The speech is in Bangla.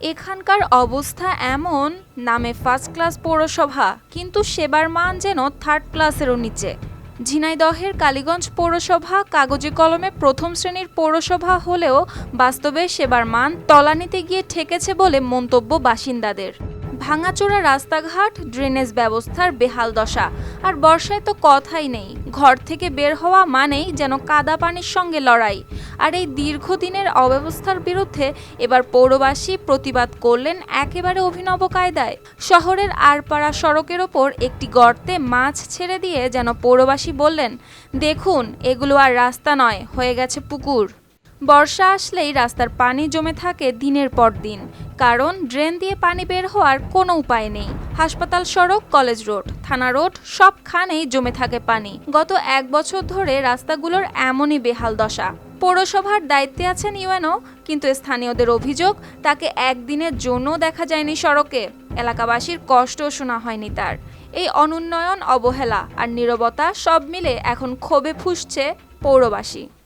এখানকার অবস্থা এমন, নামে ফার্স্ট ক্লাস পৌরসভা, কিন্তু সেবার মান যেন থার্ড ক্লাসেরও নিচে। ঝিনাইদহের কালীগঞ্জ পৌরসভা কাগজে কলমে প্রথম শ্রেণির পৌরসভা হলেও বাস্তবে সেবার মান তলানিতে গিয়ে ঠেকেছে বলে মন্তব্য বাসিন্দাদের। ভাঙাচোরা রাস্তাঘাট, ড্রেনেজ ব্যবস্থার বেহাল দশা। আর বর্ষায় তো কথাই নেই। ঘর থেকে বের হওয়া মানেই যেন কাদা পানির সঙ্গে লড়াই। আর এই দীর্ঘদিনের অব্যবস্থার বিরুদ্ধে এবার পৌরবাসী প্রতিবাদ করলেন একেবারে অভিনব কায়দায়। শহরের আরপাড়া সড়কের ওপর একটি গর্তে মাছ ছেড়ে দিয়ে যেন পৌরবাসী বললেন, দেখুন, এগুলো আর রাস্তা নয়, হয়ে গেছে পুকুর। বর্ষা আসলেই রাস্তার পানি জমে থাকে দিনের পর দিন। কারণ ড্রেন দিয়ে পানি বের হওয়ার কোনো উপায় নেই। হাসপাতাল সড়ক, কলেজ রোড, থানা রোড, সবখানেই জমে থাকে পানি। গত এক বছর ধরে রাস্তাগুলোর এমনই বেহাল দশা। পৌরসভার দায়িত্বে আছেন ইউএনও, কিন্তু স্থানীয়দের অভিযোগ, তাকে একদিনের জন্য দেখা যায়নি সড়কে। এলাকাবাসীর কষ্টও শোনা হয়নি তার। এই অনুন্নয়ন, অবহেলা আর নীরবতা সব মিলে এখন ক্ষোভে ফুসছে পৌরবাসী।